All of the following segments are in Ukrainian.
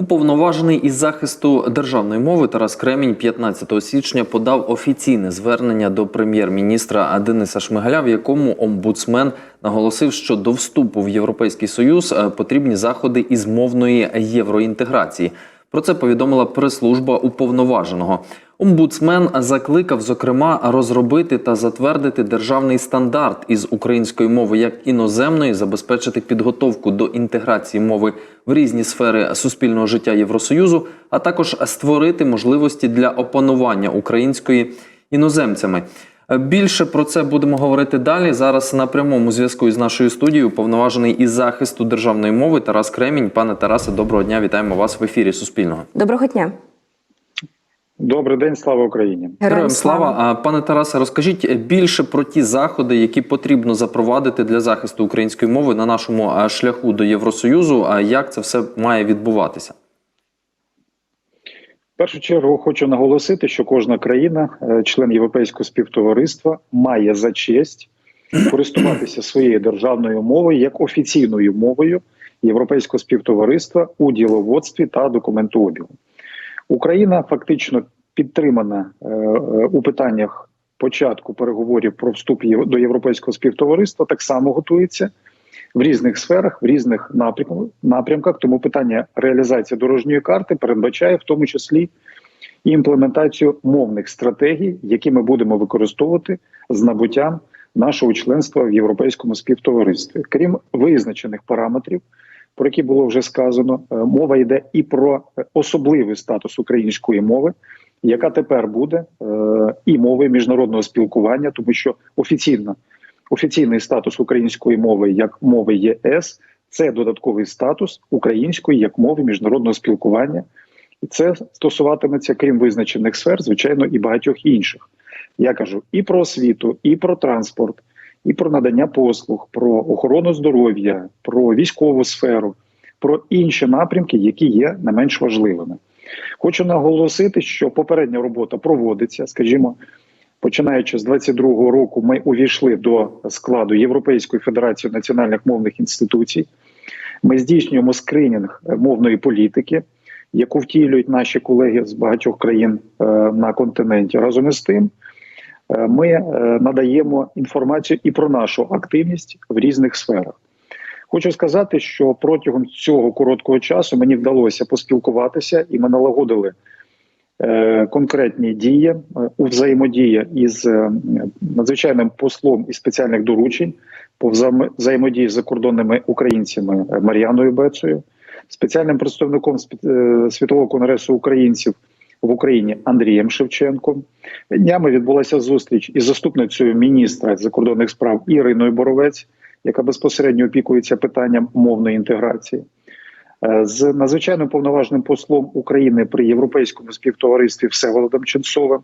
Уповноважений із захисту державної мови Тарас Кремінь 15 січня подав офіційне звернення до прем'єр-міністра Дениса Шмигаля, в якому омбудсмен наголосив, що до вступу в Європейський Союз е, потрібні заходи із мовної євроінтеграції. Про це повідомила прес-служба уповноваженого. Омбудсмен закликав, зокрема, розробити та затвердити державний стандарт із української мови як іноземної, забезпечити підготовку до інтеграції мови в різні сфери суспільного життя Євросоюзу, а також створити можливості для опанування української іноземцями. Більше про це будемо говорити далі. Зараз на прямому зв'язку із нашою студією повноважений із захисту державної мови Тарас Кремінь. Пане Тарасе, доброго дня! Вітаємо вас в ефірі Суспільного. Доброго дня. Добрий день, слава Україні. Героям слава. А пане Тарасе, розкажіть більше про ті заходи, які потрібно запровадити для захисту української мови на нашому шляху до Євросоюзу. А як це все має відбуватися? В першу чергу хочу наголосити, що кожна країна, е, член Європейського співтовариства, має за честь користуватися своєю державною мовою як офіційною мовою Європейського співтовариства у діловодстві та документообігу. Україна фактично підтримана е, е, у питаннях початку переговорів про вступ до європейського співтовариства, так само готується в різних сферах, в різних напрямках. Тому питання реалізації дорожньої карти передбачає в тому числі імплементацію мовних стратегій, які ми будемо використовувати з набуттям нашого членства в європейському співтоваристві. Крім визначених параметрів, про які було вже сказано, е, мова йде і про е, особливий статус української мови, яка тепер буде е, і мовою міжнародного спілкування, тому що офіційно офіційний статус української мови як мови ЄС це додатковий статус української як мови міжнародного спілкування, і це стосуватиметься, крім визначених сфер, звичайно, і багатьох інших. Я кажу і про освіту, і про транспорт, і про надання послуг, про охорону здоров'я, про військову сферу, про інші напрямки, які є не менш важливими. Хочу наголосити, що попередня робота проводиться, скажімо, починаючи з 22-го року, ми увійшли до складу Європейської федерації національних мовних інституцій. Ми здійснюємо скринінг мовної політики, яку втілюють наші колеги з багатьох країн е, на континенті. Разом із тим, ми е, надаємо інформацію і про нашу активність в різних сферах. Хочу сказати, що протягом цього короткого часу мені вдалося поспілкуватися, і ми налагодили е, конкретні дії е, у взаємодії із е, надзвичайним послом із спеціальних доручень по взаємо- взаємодії з закордонними українцями е, Мар'яною Бецею, спеціальним представником е, Світового конгресу українців в Україні Андрієм Шевченком. Днями відбулася зустріч із заступницею міністра закордонних справ Іриною Боровець, яка безпосередньо опікується питанням мовної інтеграції. Е, З надзвичайним повноважним послом України при європейському співтоваристві Всеволодом Ченцовим,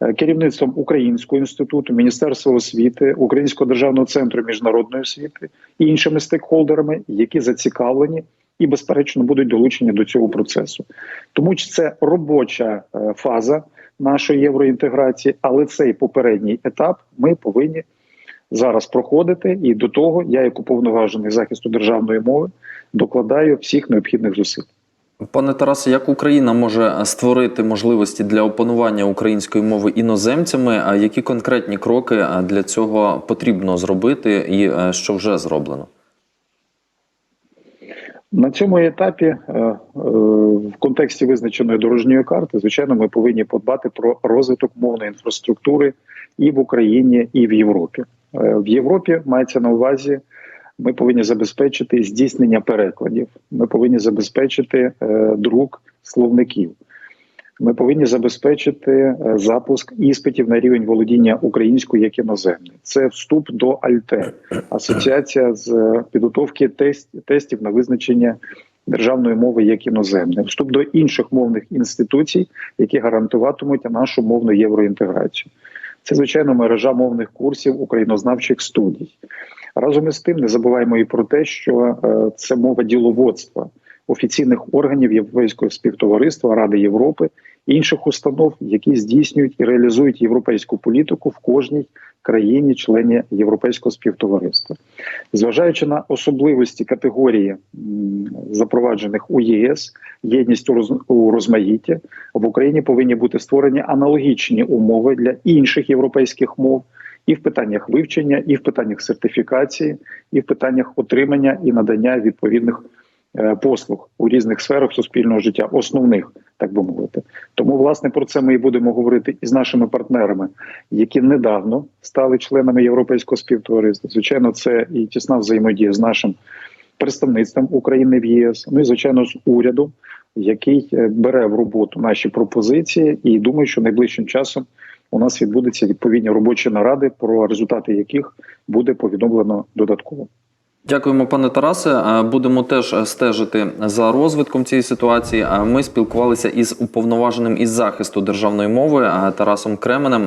е, керівництвом Українського інституту, Міністерства освіти, Українського державного центру міжнародної освіти і іншими стейкхолдерами, які зацікавлені і, безперечно, будуть долучені до цього процесу. Тому що це робоча е, фаза нашої євроінтеграції, але цей попередній етап ми повинні зараз проходити. І до того я, як уповноважений захисту державної мови, докладаю всіх необхідних зусиль. Пане Тарасе, як Україна може створити можливості для опанування української мови іноземцями? А які конкретні кроки для цього потрібно зробити, і е, що вже зроблено? На цьому етапі, е, е, в контексті визначеної дорожньої карти, звичайно, ми повинні подбати про розвиток мовної інфраструктури і в Україні, і в Європі. Е, В Європі мається на увазі. Ми повинні забезпечити здійснення перекладів. Ми повинні забезпечити друк словників. Ми повинні забезпечити е, запуск іспитів на рівень володіння українською як іноземною. Це вступ до АЛТЕ, асоціація з е, підготовки тест, тестів на визначення державної мови як іноземної, вступ до інших мовних інституцій, які гарантуватимуть нашу мовну євроінтеграцію. Це звичайно мережа мовних курсів українознавчих студій. Разом із тим, не забуваємо і про те, що е, це мова діловодства офіційних органів Європейського співтовариства Ради Європи інших установ, які здійснюють і реалізують європейську політику в кожній країні-члені європейського співтовариства, зважаючи на особливості категорії запроваджених у ЄС, єдність у роз- розмаїтті в Україні повинні бути створені аналогічні умови для інших європейських мов. І в питаннях вивчення, і в питаннях сертифікації, і в питаннях отримання і надання відповідних послуг у різних сферах суспільного життя, основних, так би мовити. Тому, власне, про це ми і будемо говорити із нашими партнерами, які недавно стали членами європейського співтовариства. Звичайно, це і тісна взаємодія з нашим представництвом України в ЄС. Ну і звичайно, з урядом, який е, бере в роботу наші пропозиції, і думаю, що найближчим часом у нас відбудуться відповідні робочі наради, про результати яких буде повідомлено додатково. Дякуємо, пане Тарасе. Е, Будемо теж е, стежити за розвитком цієї ситуації. А Ми спілкувалися із уповноваженим із захисту державної мови е, Тарасом Кременем.